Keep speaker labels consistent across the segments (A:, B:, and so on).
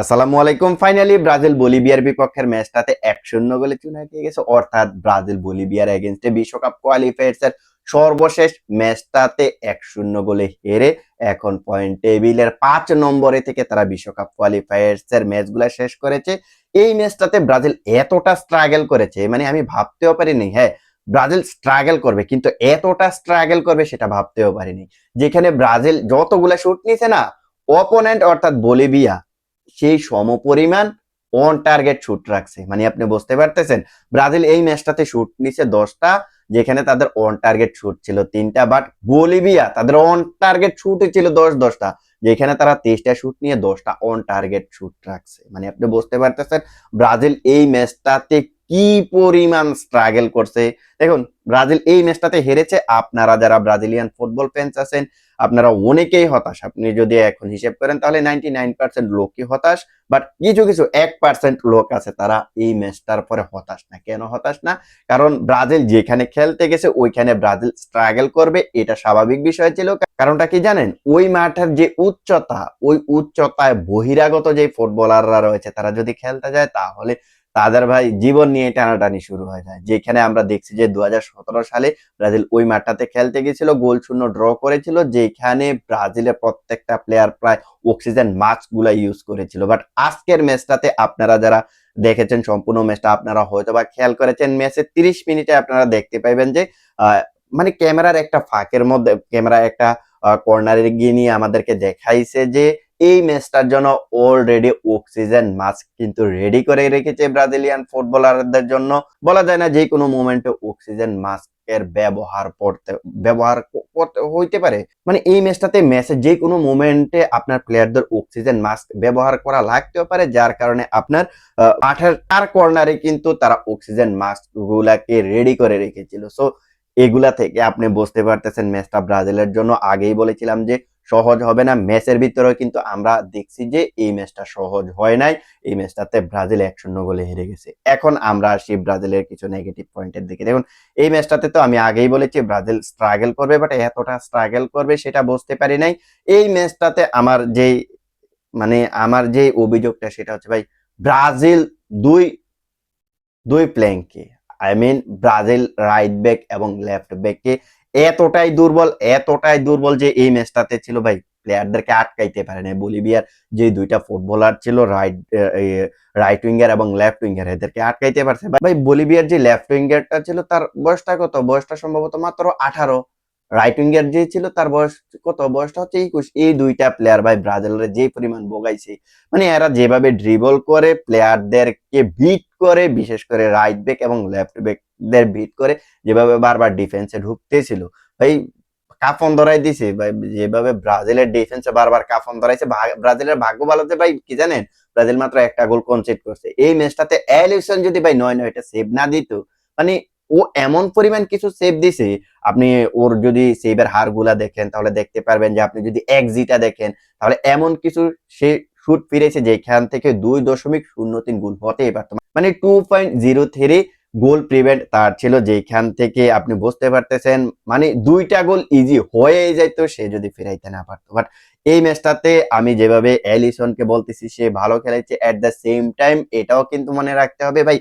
A: আসসালামু আলাইকুম। Finally Brazil বলিভিয়ার বিপক্ষের ম্যাচটাতে এক শূন্য গোলে চুনা খেয়ে গেছে। অর্থাৎ ব্রাজিল বলিভিয়ার এগেনস্টে বিশ্বকাপ কোয়ালিফায়ার্স এর সর্বশেষ ম্যাচটাতে এক শূন্য গোলে হেরে এখন পয়েন্ট টেবিলের পাঁচ নম্বরে থেকে তারা বিশ্বকাপ কোয়ালিফায়ার্স এর ম্যাচগুলো শেষ করেছে। এই ম্যাচটাতে ব্রাজিল এতটা স্ট্রাগল করেছে মানে আমি ভাবতেও পারিনি হ্যাঁ ব্রাজিল স্ট্রাগল করবে, কিন্তু এতটা স্ট্রাগল করবে সেটা ভাবতেও পারিনি। যেখানে ব্রাজিল যতগুলা শুট নিছে না অপোনেন্ট অর্থাৎ বলিভিয়া সেই সমপরিমাণ অন টার্গেট শুট রাখছে। মানে আপনি বুঝতে পারতেছেন, ব্রাজিল এই ম্যাচটাতে শুট নিছে দশটা, যেখানে তাদের অন টার্গেট শুট ছিল তিনটা বাট বলিভিয়া তাদের অন টার্গেট শুট ছিল দশ দশটা, যেখানে তারা তেইশটা শুট নিয়ে দশটা অন টার্গেট শুট রাখছে। মানে আপনি বুঝতে পারতেছেন, ব্রাজিল এই ম্যাচটাতে কি পরিমাণ স্ট্রাগল করছে? দেখুন, ব্রাজিল এই ম্যাচটাতে হেরেছে। আপনারা যারা ব্রাজিলিয়ান ফুটবল ফ্যান্স আছেন, আপনারা অনেকেই হতাশ। আপনি যদি এখন হিসেব করেন, তাহলে নাইনটি নাইন পার্সেন্ট লোকই হতাশ বাট কিছু কিছু এক পার্সেন্ট লোক আছে, তারা এই ম্যাচটার পরে হতাশ না। কেন হতাশ না? কারণ ব্রাজিল যেখানে খেলতে গেছে, ওইখানে ব্রাজিল স্ট্রাগল করবে, এটা স্বাভাবিক বিষয় ছিল। কারণটা কি জানেন? ওই মাঠের যে উচ্চতা, ওই উচ্চতায় বহিরাগত যে ফুটবলাররা রয়েছে, তারা যদি খেলতে যায়, তাহলে তাদের ভাই জীবন নিয়ে টানাটানি শুরু হয়ে যায় যেখানে আমরা দেখছি যে দু হাজার সতেরো সালে ব্রাজিল ওই মাঠটাতে খেলতে গেছিল গোল শূন্য ড্র করেছিল, যেখানে ব্রাজিলের প্রত্যেকটা প্লেয়ার প্রায় অক্সিজেন মাস্কগুলা ইউজ করেছিল। বাট আজকের ম্যাচটাতে আপনারা যারা দেখেছেন সম্পূর্ণ ম্যাচটা আপনারা হয়তো বা খেয়াল করেছেন ম্যাচের তিরিশ মিনিটে আপনারা দেখতে পাইবেন যে মানে ক্যামেরার একটা ফাঁকের মধ্যে ক্যামেরা একটা কর্নারে গিয়ে নিয়ে আমাদেরকে দেখাইছে যে এই ম্যাচটার জন্য অলরেডি অক্সিজেন মাস্ক কিন্তু রেডি করে রেখেছে ব্রাজিলিয়ান ফুটবলারদের জন্য। বলা যায় না যে কোনো মোমেন্টে অক্সিজেন মাস্কের ব্যবহার করতে ব্যবহার করতে হইতে পারে। মানে এই ম্যাচটাতে ম্যাচের যে কোনো মোমেন্টে আপনার প্লেয়ারদের অক্সিজেন মাস্ক ব্যবহার করা লাগতেও পারে যার কারণে আপনার আহ, মাঠের চার কর্নারে কিন্তু তারা অক্সিজেন মাস্ক গুলাকে রেডি করে রেখেছিল। সো এগুলা থেকে আপনি বুঝতে পারতেছেন ম্যাচটা ব্রাজিলের জন্য। আগেই বলেছিলাম যে সহজ হবে না। ম্যাচের ভিতরেও কিন্তু আমরা দেখছি যে এই ম্যাচটা সহজ হয় নাই। এই ম্যাচটাতে ব্রাজিল এক শূন্য গোলে হেরে গেছে। এখন আমরা আসি ব্রাজিলের কিছু নেগেটিভ পয়েন্টের দিকে। দেখুন, এই ম্যাচটাতে তো আমি আগেই বলেছি, ব্রাজিল স্ট্রাগল করবে বাট এতটা স্ট্রাগল করবে সেটা বুঝতে পারি নাই। এই ম্যাচটাতে আমার যেই মানে আমার যে অভিযোগটা সেটা হচ্ছে ভাই, ব্রাজিল দুই দুই প্লেঙ্কে I mean Brazil right back এবং লেফট ব্যাককে এতটাই দুর্বল এতটাই দুর্বল যে এই ম্যাচটাতে ছিল ভাই প্লেয়ারদেরকে আটকাইতে পারে না বলিভিয়ার যে দুইটা ফুটবলার ছিল রাইট রাইট উইঙ্গার এবং লেফট উইঙ্গার এদেরকে আটকাইতে পারছে। ভাই, বলিভিয়ার যে লেফট উইঙ্গারটা ছিল, তার বয়সটা কত? বয়সটা সম্ভবত মাত্র আঠারো। রাইট উইঙ্গার যে ছিল, তার বয়স কত? বয়সটা হচ্ছে একুশ। এই দুইটা প্লেয়ার ভাই, ব্রাজিলের যে পরিমাণ বোগাইছে মানে এরা যেভাবে ড্রিবল করে প্লেয়ারদেরকে বিট করে, বিশেষ করে রাইট ব্যাক এবং লেফট ব্যাকদের বিট করে যেভাবে বারবার ডিফেন্সে ঢুকতেছিল। ভাই, কাফন ধরাই দিছে, ভাই, যেভাবে ব্রাজিলের ডিফেন্সে বারবার কাফন ধরাইছে ব্রাজিলের ভাগ্য ভালো যে ভাই, কি জানেন? ব্রাজিল মাত্র একটা গোল কনসিড করছে। এই ম্যাচটাতে এলিসন যদি ভাই নয় নয়টা সেভ না দিত মানে ও এমন পরিমাণ কিছু সেভ দিছে, আপনি ওর যদি সেভের হারগুলা দেখেন, তাহলে দেখতে পারবেন যে আপনি যদি এক্সিটা দেখেন, তাহলে এমন কিছু সে শুট ফিরেছে যেখান থেকে দুই দশমিক শূন্য তিন গুণ হতেই পারতো। মানে two point zero three goal prevent তার ছিল যেখান থেকে আপনি বুঝতে পারতেছেন। মানে দুইটা গোল ইজি হয়ে যাইতো, সে যদি ফিরাইতে না পারতো। বাট এই ম্যাচটাতে আমি যেভাবে এলিসনকে বলতেছি, সে ভালো খেলেছে এট দ্য সেম টাইম এটাও কিন্তু মনে রাখতে হবে, ভাই,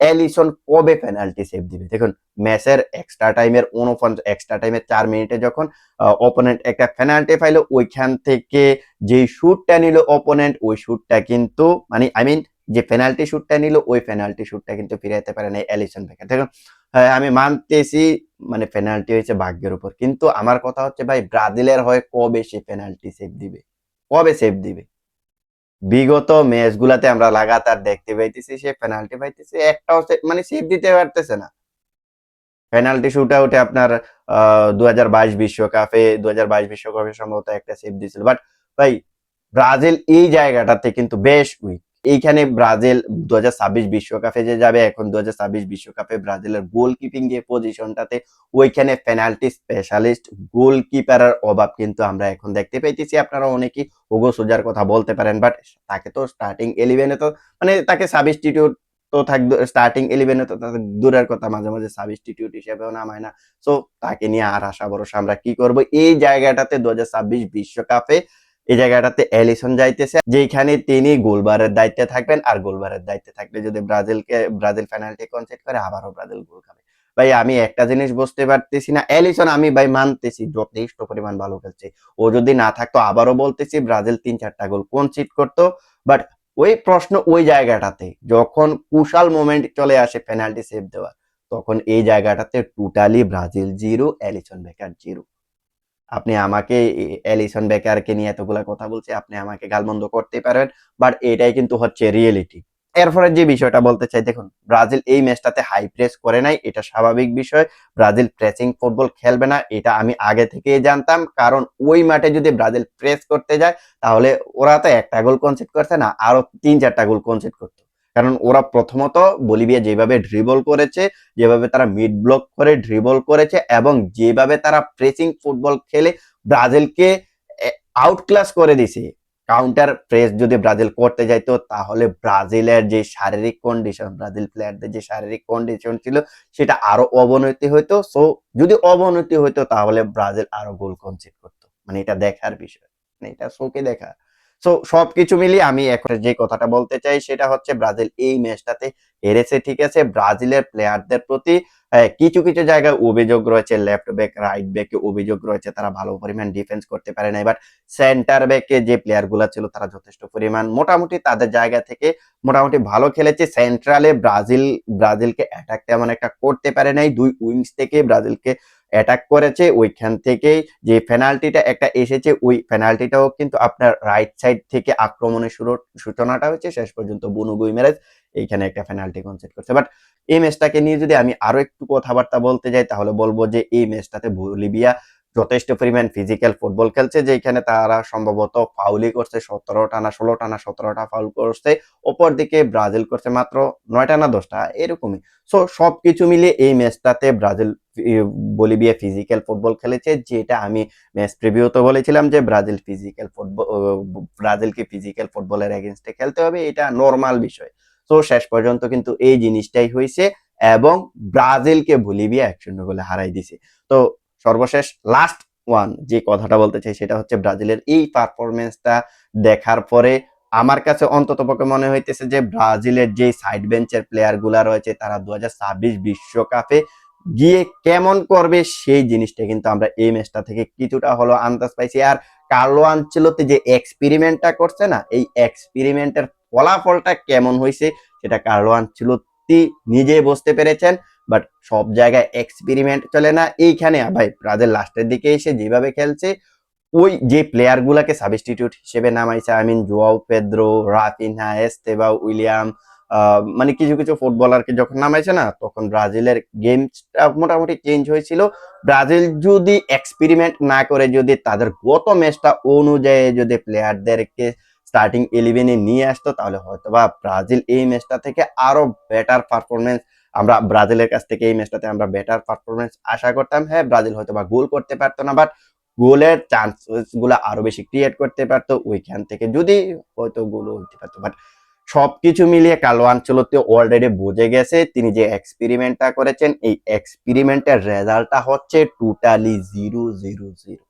A: অ্যালিসন কবে পেনাল্টি সেভ দিবে? দেখুন, ম্যাচের এক্সট্রা টাইমের উনপঞ্চাশ এক্সট্রা টাইমের চার মিনিটে যখন অপোনেন্ট একটা পেনাল্টি পাইলো, ওইখান থেকে যেই শুটটা নিল অপোনেন্ট ওই শুটটা কিন্তু মানে আই মিন যে পেনাল্টি শুটটা নিল ওই পেনাল্টি শুটটা কিন্তু ফিরাইতে পারে না এলিসন বেকার হ্যাঁ, আমি মানতেছি মানে পেনাল্টি হয়েছে ভাগ্যের উপর। কিন্তু আমার কথা হচ্ছে ভাই ব্রাজিলের হয়ে কবে সে পেনাল্টি সেভ দিবে? কবে সেভ দিবে? বিগত ম্যাচ গুলাতে আমরা লাগাতার দেখতে পাইতেছি সে পেনাল্টি পাইতেছে একটাও মানে সেভ দিতে পারতেছে না। পেনাল্টি শুট আউটে আপনার দু হাজার বাইশ বিশ্বকাপে দু হাজার বাইশ বিশ্বকাপে সম্ভবত একটা সেভ দিয়েছিল বাট ভাই ব্রাজিল এই জায়গাটাতে কিন্তু বেশ উইক এইখানে ব্রাজিল দু বিশ্বকাপে যে যাবে, এখন দু বিশ্বকাপে ব্রাজিলের গোলকিপিং যে পজিশনটাতে ওইখানে পেনাল্টি স্পেশালিস্ট গোলকিপারের অভাব কিন্তু আমরা এখন দেখতে পাইতেছি। আপনারা অনেকেই ওগো সোজার কথা বলতে পারেন বাট তাকে তো স্টার্টিং ইলেভেনে তো মানে তাকে সাবস্টিটিউট তো থাকবে স্টার্টিং ইলেভেনে তো দূরের কথা, মাঝে মাঝে সাবস্টিটিউট হিসেবেও নামায় না। সো তাকে নিয়ে আর আশা, ভরসা আমরা কি করব? এই জায়গাটাতে দু বিশ্বকাপে এই জায়গাটাতে এলিসন যাইতেছে যেখানে তিনি গোলবারের দায়িত্বে থাকবেন আর গোলবারের দায়িত্বে থাকলে যদি ব্রাজিলকে, ব্রাজিল পেনাল্টি কনসিড করে, আবারও ব্রাজিল গোল খাবে। ভাই, আমি একটা জিনিস বুঝতে পারতেছি না। এলিসন আমি ভাই মানতেছি, যথেষ্ট পরিমাণ ভালো খেলছে। ও যদি না থাকতো, আবারও বলতেছি ব্রাজিল তিন চারটা গোল কনসিড করতো। বাট ওই প্রশ্ন ওই জায়গাটাতে, যখন কুশাল মোমেন্ট চলে আসে পেনাল্টি সেভ দেওয়ার, তখন এই জায়গাটাতে totally Brazil zero, Alisson Becker zero. আপনি আমাকে এলিসন বেকারকে নিয়ে এতগুলা কথা বলছে, আপনি আমাকে গালমন্দ করতে পারেন বাট এটাই কিন্তু হচ্ছে রিয়েলিটি এরপরে যে বিষয়টা বলতে চাই, দেখুন, ব্রাজিল এই ম্যাচটাতে হাই প্রেস করে নাই, এটা স্বাভাবিক বিষয়। ব্রাজিল প্রেসিং ফুটবল খেলবে না, এটা আমি আগে থেকেই জানতাম, কারণ ওই মাঠে যদি ব্রাজিল প্রেস করতে যায়, তাহলে ওরা তো একটা গোল কনসিড করছে না, আরও তিন চারটা গোল কনসিড করতো। কারণ ওরা প্রথমত বলিভিয়া যেভাবে ড্রিবল করেছে, যেভাবে তারা মিড ব্লক করে ড্রিবল করেছে এবং যেভাবে তারা প্রেসিং ফুটবল খেলে ব্রাজিলকে আউট ক্লাস করে দিছে কাউন্টার প্রেস যদি ব্রাজিল করতে যাইতো তাহলে ব্রাজিলের যে শারীরিক কন্ডিশন ব্রাজিল প্লেয়ারদের যে শারীরিক কন্ডিশন ছিল সেটা আরও অবনতি হইতো। সো যদি অবনতি হইতো তাহলে ব্রাজিল আরও গোল কনসিড করতো। মানে এটা দেখার বিষয়। মানে এটা শোকে দেখা। সো সবকিছু মিলিয়ে আমি এখন যে কথাটা বলতে চাই সেটা হচ্ছে ব্রাজিল এই ম্যাচটাতে হেরেছে, ঠিক আছে? ব্রাজিলের প্লেয়ারদের প্রতি কিছু কিছু জায়গায় অভিযোগ রয়েছে লেফট ব্যাক রাইট ব্যাকে অভিযোগ রয়েছে, তারা ভালো পরিমাণ ডিফেন্স করতে পারে না এবার সেন্টার ব্যাকে যে প্লেয়ারগুলা ছিল তারা যথেষ্ট পরিমাণ মোটামুটি তাদের জায়গা থেকে মোটামুটি ভালো খেলেছে। সেন্ট্রালে ব্রাজিল, ব্রাজিলকে অ্যাটাক তেমন একটা করতে পারে নাই। দুই উইংস থেকে ব্রাজিলকে অ্যাটাক করেছে, ওইখান থেকে যে পেনাল্টিটা একটা এসেছে, ওই পেনাল্টিটাও কিন্তু আপনার রাইট সাইড থেকে আক্রমণের শুরু সূচনাটা হয়েছে, শেষ পর্যন্ত বুনু গুইমেরাজ এইখানে একটা পেনাল্টি কনসেপ্ট করছে। বাট এই ম্যাচটাকে নিয়ে যদি আমি আরও একটু কথাবার্তা বলতে যাই, তাহলে বলব যে এই ম্যাচটাতে বলিভিয়া যথেষ্ট পরিমাণ ফিজিক্যাল ফুটবল খেলছে যেখানে তারা সম্ভবত ফাউলই করছে, সতেরো টানা, ষোলো টানা সতেরোটা ফাউল করছে ওপর দিকে ব্রাজিল করছে মাত্র নয়টা না দশটা এরকমই। সো সবকিছু মিলিয়ে এই ম্যাচটাতে ব্রাজিল বলিভিয়া ফিজিক্যাল ফুটবল খেলেছে, যেটা আমি ম্যাচ প্রিভিউতে বলেছিলাম যে ব্রাজিল ফিজিক্যাল ফুটবল ব্রাজিলকে ফিজিক্যাল ফুটবলের এগেনস্টে খেলতে হবে, এটা নর্মাল বিষয়। তো শেষ পর্যন্ত কিন্তু এই জিনিসটাই হয়েছে এবং ব্রাজিলকে বলিভিয়া এক শূন্য গোলে হারাই দিছে। তো সর্বশেষ লাস্ট ওয়ান যে কথাটা বলতে চাই সেটা হচ্ছে ব্রাজিলের এই পারফরমেন্সটা দেখার পরে আমার কাছে অন্তত পক্ষে মনে হইতেছে যে ব্রাজিলের যে সাইড বেঞ্চের প্লেয়ারগুলা রয়েছে তারা দু বিশ্বকাপে গিয়ে কেমন করবে সেই জিনিসটা কিন্তু আমরা এই ম্যাচটা থেকে কিছুটা হলো আন্দাজ পাইছি। আর কার্লো আনচেলোতে যে এক্সপেরিমেন্টটা করছে না, এই এক্সপেরিমেন্টের ফলাফলটা কেমন হয়েছে সেটা কার্লো আনচেলোতি নিজে বুঝতে পেরেছেন। বাট সব জায়গায় এক্সপেরিমেন্ট চলে না। এইখানে ভাই ব্রাজিল লাস্টের দিকে এসে যেভাবে খেলছে, ওই যে প্লেয়ারগুলোকে সাবস্টিটিউট হিসেবে নামাইছে I mean Joao Pedro Raphinha Estevao Willian মানে কিছু কিছু ফুটবলারকে যখন নামাইছে না, তখন ব্রাজিলের গেমসটা মোটামুটি চেঞ্জ হয়েছিল। ব্রাজিল যদি এক্সপেরিমেন্ট না করে, যদি তাদের গত ম্যাচটা অনুযায়ী যদি প্লেয়ারদেরকে স্টার্টিং ইলেভেনে নিয়ে আসতো, তাহলে হয়তো বা ব্রাজিল এই ম্যাচটা থেকে আরও বেটার পারফরমেন্স আমরা ব্রাজিলের কাছ থেকে এই ম্যাচটাতে আমরা বেটার পারফরমেন্স আশা করতাম। হ্যাঁ ব্রাজিল হয়তো বা গোল করতে পারতো না বাট গোলের চান্সেসগুলো আরও বেশি ক্রিয়েট করতে পারতো ওইখান থেকে। যদি হয়তো গোলও হতে পারতো বাট সবকিছু মিলিয়ে কালো আঞ্চলতে অলরেডি বুঝে গেছে। তিনি যে এক্সপেরিমেন্টটা করেছেন, এই এক্সপেরিমেন্টের রেজাল্টটা হচ্ছে টোটালি জিরো জিরো জিরো